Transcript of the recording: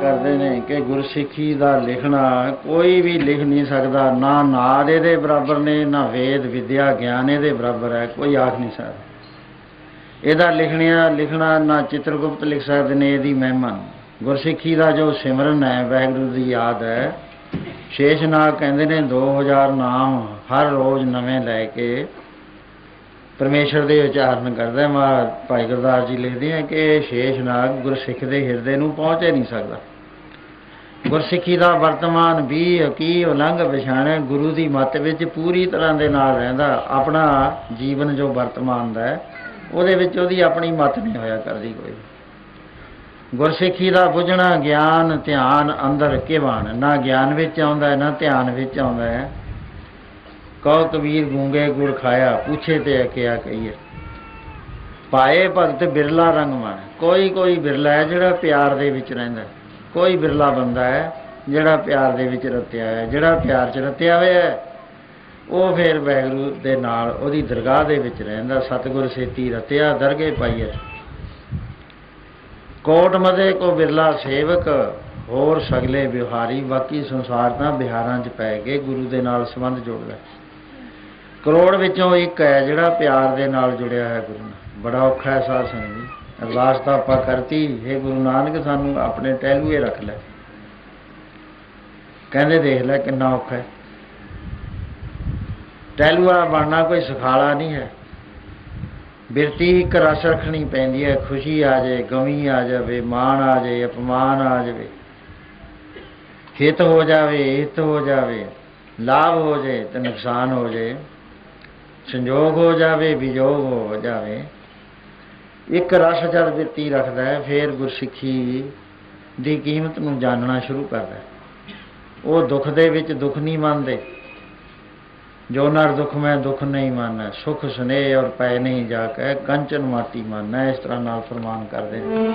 ਕਰਦੇ ਨੇ ਕਿ ਗੁਰਸਿੱਖੀ ਦਾ ਲਿਖਣਾ ਕੋਈ ਵੀ ਲਿਖ ਨਹੀਂ ਸਕਦਾ, ਨਾ ਨਾਦ ਇਹਦੇ ਬਰਾਬਰ ਨੇ, ਨਾ ਵੇਦ, ਵਿਦਿਆ, ਗਿਆਨ ਇਹਦੇ ਬਰਾਬਰ ਹੈ, ਕੋਈ ਆਖ ਨਹੀਂ ਸਕਦਾ। ਇਹਦਾ ਲਿਖਣਿਆ, ਲਿਖਣਾ ਨਾ ਚਿੱਤਰਗੁਪਤ ਲਿਖ ਸਕਦੇ ਨੇ, ਇਹਦੀ ਮਹਿਮਾ ਗੁਰਸਿੱਖੀ ਦਾ ਜੋ ਸਿਮਰਨ ਹੈ, ਵਾਹਿਗੁਰੂ ਦੀ ਯਾਦ ਹੈ, ਸ਼ੇਸ਼ਨਾਗ ਕਹਿੰਦੇ ਨੇ 2000 ਨਾਮ ਹਰ ਰੋਜ਼ ਨਵੇਂ ਲੈ ਕੇ ਪਰਮੇਸ਼ਰ ਦੇ ਉਚਾਰਨ ਕਰਦਾ ਮਾ ਭਾਈ ਗੁਰਦਾਸ ਜੀ ਲਿਖਦੇ ਆ ਕਿ ਸ਼ੇਸ਼ਨਾਗ ਗੁਰਸਿੱਖ ਦੇ ਹਿਰਦੇ ਨੂੰ ਪਹੁੰਚ ਹੀ ਨਹੀਂ ਸਕਦਾ। ਗੁਰਸਿੱਖੀ ਦਾ ਵਰਤਮਾਨ ਵੀ ਕੀ ਉਲੰਘ ਪਛਾਣੈ ਗੁਰੂ ਦੀ ਮੱਤ ਵਿੱਚ ਪੂਰੀ ਤਰ੍ਹਾਂ ਦੇ ਨਾਲ ਰਹਿੰਦਾ, ਆਪਣਾ ਜੀਵਨ ਜੋ ਵਰਤਮਾਨ ਦਾ ਹੈ, ਉਹਦੇ ਵਿੱਚ ਉਹਦੀ ਆਪਣੀ ਮੱਤ ਨਹੀਂ ਹੋਇਆ ਕਰਦੀ ਕੋਈ। ਗੁਰਸਿੱਖੀ ਦਾ ਬੁੱਝਣਾ ਗਿਆਨ, ਧਿਆਨ ਅੰਦਰ ਕਿਵਾਣ ਨਾ ਗਿਆਨ ਵਿੱਚ ਆਉਂਦਾ, ਨਾ ਧਿਆਨ ਵਿੱਚ ਆਉਂਦਾ ਹੈ। ਕਹੋ ਕਬੀਰ ਗੂੰਗੇ ਗੁੜ ਖਾਇਆ, ਪੁੱਛੇ ਤੇ ਕਿਆ ਕਹੀਏ। ਪਾਏ ਭਗਤ ਬਿਰਲਾ ਰੰਗ ਮਨ। ਕੋਈ ਕੋਈ ਬਿਰਲਾ ਹੈ ਜਿਹੜਾ ਪਿਆਰ ਦੇ ਵਿੱਚ ਰਹਿੰਦਾ ਕੋਈ ਬਿਰਲਾ ਬੰਦਾ ਹੈ ਜਿਹੜਾ ਪਿਆਰ ਦੇ ਵਿੱਚ ਰਤਿਆ ਹੈ। ਜਿਹੜਾ ਪਿਆਰ 'ਚ ਰਤਿਆ ਹੋਇਆ ਹੈ, ਉਹ ਫਿਰ ਵੈਗਰੂ ਦੇ ਨਾਲ ਉਹਦੀ ਦਰਗਾਹ ਦੇ ਵਿੱਚ ਰਹਿੰਦਾ। ਸਤਿਗੁਰ ਸੇਤੀ ਰਤਿਆ ਦਰਗੇ ਪਾਈਏ। ਕੋਟ ਮਦੇ ਕੋ ਬਿਰਲਾ ਸੇਵਕ, ਹੋਰ ਸਗਲੇ ਵਿਹਾਰੀ। ਬਾਕੀ ਸੰਸਾਰ ਤਾਂ ਬਿਹਾਰਾਂ 'ਚ ਪੈ ਕੇ ਗੁਰੂ ਦੇ ਨਾਲ ਸੰਬੰਧ ਜੋੜ ਲੈ ਕਰੋੜ ਵਿੱਚੋਂ ਇੱਕ ਹੈ ਜਿਹੜਾ ਪਿਆਰ ਦੇ ਨਾਲ ਜੁੜਿਆ ਹੈ ਗੁਰੂ ਨਾਲ ਬੜਾ ਔਖਾ ਹੈ ਸਾਧ ਸੰਗਤ ਜੀ। ਅਰਦਾਸ ਤਾਂ ਆਪਾਂ ਕਰਤੀ। ਹੈ ਗੁਰੂ ਨਾਨਕ, ਸਾਨੂੰ ਆਪਣੇ ਟਹਿਲੂਏ ਰੱਖ ਲੈ। ਕਹਿੰਦੇ ਦੇਖ ਲੈ ਕਿੰਨਾ ਔਖਾ ਹੈ। ਟਹਿਲੂਆ ਬਣਨਾ ਕੋਈ ਸੁਖਾਲਾ ਨਹੀਂ ਹੈ। ਬਿਰਤੀ ਇੱਕ ਰਸ ਰੱਖਣੀ ਪੈਂਦੀ ਹੈ। ਖੁਸ਼ੀ ਆ ਜਾਏ, ਗਮੀ ਆ ਜਾਵੇ, ਮਾਣ ਆ ਜਾਏ, ਅਪਮਾਨ ਆ ਜਾਵੇ। ਹਿੱਤ ਹੋ ਜਾਵੇ ਹਿੱਤ ਹੋ ਜਾਵੇ, ਲਾਭ ਹੋ ਜਾਏ ਤੇ ਨੁਕਸਾਨ ਹੋ ਜਾਏ। ਸੰਜੋਗ ਹੋ ਜਾਵੇ, ਵਿਜੋਗ ਹੋ ਜਾਵੇ। ਇੱਕ ਰਸ ਜਦ ਬਿਰਤੀ ਰੱਖਦਾ ਹੈ, ਫਿਰ ਗੁਰਸਿੱਖੀ ਦੀ ਕੀਮਤ ਨੂੰ ਜਾਣਨਾ ਸ਼ੁਰੂ ਕਰਦਾ ਹੈ। ਉਹ ਦੁੱਖ ਦੇ ਵਿੱਚ ਦੁੱਖ ਨਹੀਂ ਮੰਨਦੇ। ਜੋ ਨਰ ਦੁੱਖ, ਮੈਂ ਦੁੱਖ ਨਹੀਂ ਮੰਨਣਾ ਸੁਖ, ਸਨੇਹ ਔਰ ਪੈ ਨਹੀਂ ਜਾ ਕੇ ਕੰਚਨ ਮਾਟੀ ਮੰਨਣਾ ਇਸ ਤਰ੍ਹਾਂ ਨਾਲ ਫਰਮਾਨ ਕਰਦੇ ਨੇ।